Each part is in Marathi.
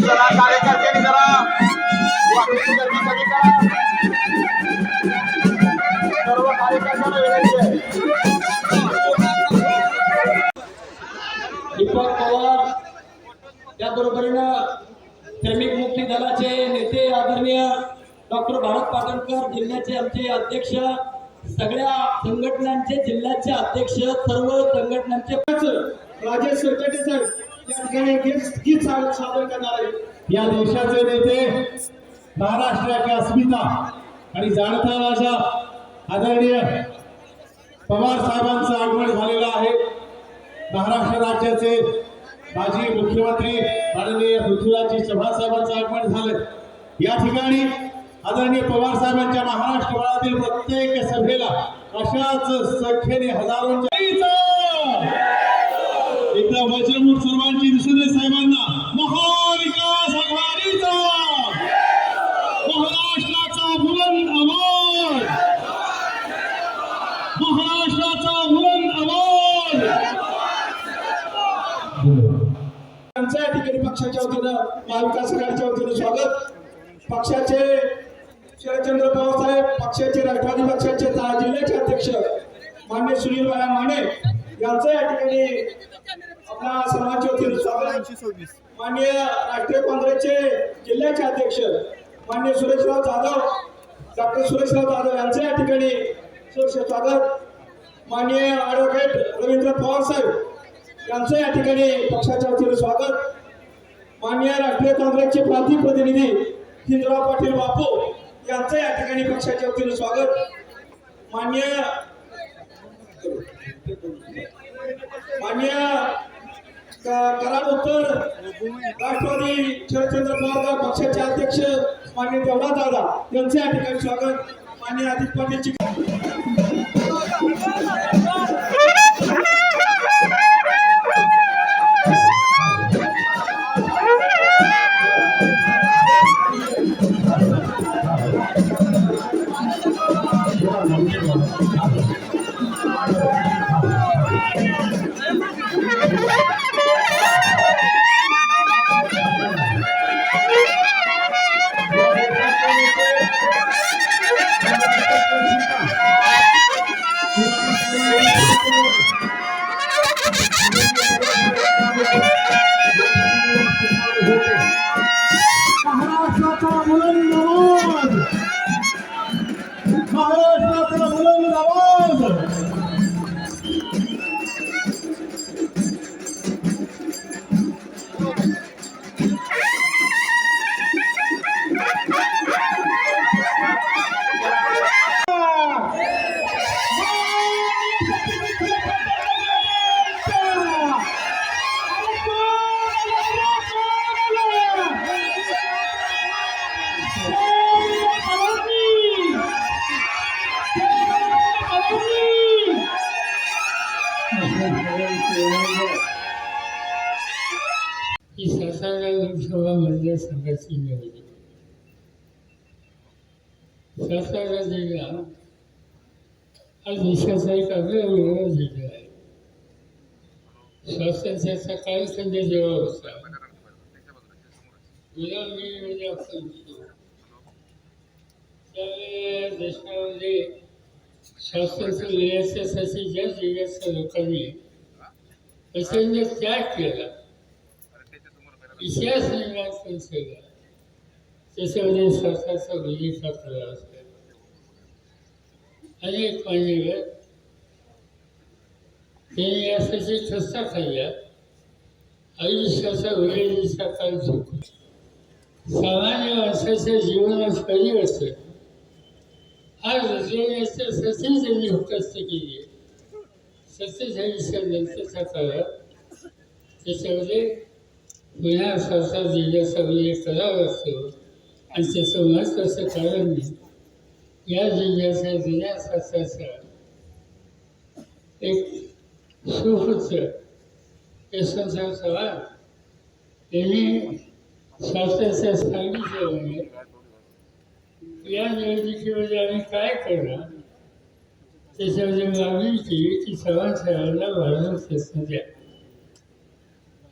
जरा कार्यकर्त्यांनी जरा वाहतुकीची गर्दी कमी करा सर्व कार्यकर्त्यांना विनंती आहे डॉक्टर भारत पाटणकर जिल्ह्याचे आमचे अध्यक्ष सगळ्या संघटनांचे जिल्ह्याचे अध्यक्ष सर्व संघटनांचे राजेश सरकटे साहेब या ठिकाणी गीत सादर करणार आहेत या देशाचे नेते महाराष्ट्राची अस्मिता आणि जाणता माझ्या आदरणीय पवार साहेबांचं आगमन झालेलं आहे. महाराष्ट्र राज्याचे माजी मुख्यमंत्री माननीय पृथ्वीराजजी चव्हाण साहेबांचं आगमन झालं. या ठिकाणी आदरणीय पवार साहेबांच्या महाराष्ट्रभरातील प्रत्येक सभेला अशाच संख्येने हजारोंच्या एकदा वज्रमूठ सर्वांची दिसून साहेबांना महाविकास आघाडीचा! महाराष्ट्राचा बुलंद आवाज! महाराष्ट्राचा बुलंद आवाज! त्यांचं या ठिकाणी पक्षाच्या वतीनं महाविकास आघाडीच्या वतीनं स्वागत. पक्षाचे शरदचंद्र पवार साहेब पक्षाचे राष्ट्रवादी पक्षाचे जिल्ह्याचे अध्यक्ष मान्य सुनील बाया माने यांचं या ठिकाणी आपल्या सर्वांच्या वतीनं स्वागत मान्य राष्ट्रीय काँग्रेसचे जिल्ह्याचे अध्यक्ष मान्य सुरेशराव जाधव डॉक्टर सुरेशराव जाधव यांचं या ठिकाणी स्वागत. माननीय ॲडव्होकेट रवींद्र पवार साहेब यांचं या ठिकाणी पक्षाच्या वतीनं स्वागत. माननीय राष्ट्रीय काँग्रेसचे प्रांतिक प्रतिनिधी हिंदराव पाटील बापू यांचं या ठिकाणी पक्षाच्या वतीनं स्वागत. मान्य मान्य कराड उत्तर राष्ट्रवादी शरदचंद्र पवार पक्षाचे अध्यक्ष मान्य देवडा दादा यांचं या ठिकाणी स्वागत. मान्य आदित्य पाटीलची मतदारसंघाची निवडणूक सातारा जिल्हा हा देशाचा एक अग्रगण्य जिल्हा आहे. स्वातंत्र्याचा कालखंड जेव्हा होता आपण त्यावेळेला देशामध्ये स्वातंत्र्य ज्या जिल्ह्याच्या लोकांनी प्रचंड त्याग केला इतिहास निर्माण करून ठेवला त्याच्यामध्ये स्वतःचा भूमिका केला अनेक मान्यवर त्यांनी यासाठी ठसा खाल्ल्या. आयुष्याचा उरेलीचा काळ चुकून सामान्य माणसाच्या जीवनात परिवर्तन हा रजवण्याच्यासाठी त्यांनी हुकस्त केली सत्तेचाळीसच्या नंतरच्या काळात त्याच्यामध्ये पुन्हा स्वतः जिल्ह्याचा उल्लेख करावा लागतो आणि त्याचं महत्त्वाचं कारण या जिल्ह्याचा जुन्या शासनाचा एक सुपुत्र यशवंतराव चव्हाण यांनी शासनाच्या सांगितलं या निवडणुकीमध्ये आम्ही काय करणार त्याच्यामध्ये मागणी केली की सर्वां सर्वांना वाढवून द्या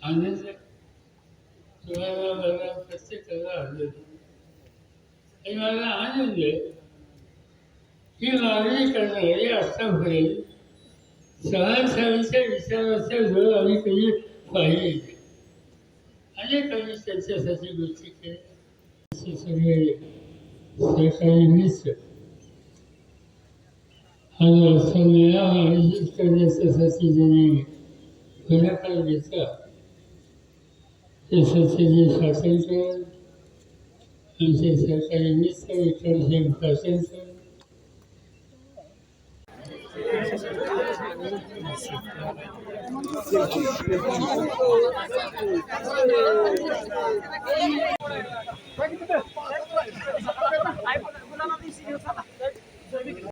आनंद तुम्हाला मला प्रत्येकाला आनंद आणि मला आनंद आहे ही मागणी करणारे आतापर्यंत सहा सालांच्या जवळ आम्ही कधी पाहिले नाही. अनेकांनी त्यांच्यासाठी गोष्टी केल्या असे सगळे सहकारी मित्र हा असा मेळावा करण्याच्यासाठी ज्यांनी पुढाकार घेतला এসেছে যে স্বাতন্ত্র্য এসে সরকারি মিত্র বিক্রমশীল স্বাতন্ত্র্য আইফোন গুলাম আপনি সিরিয়াস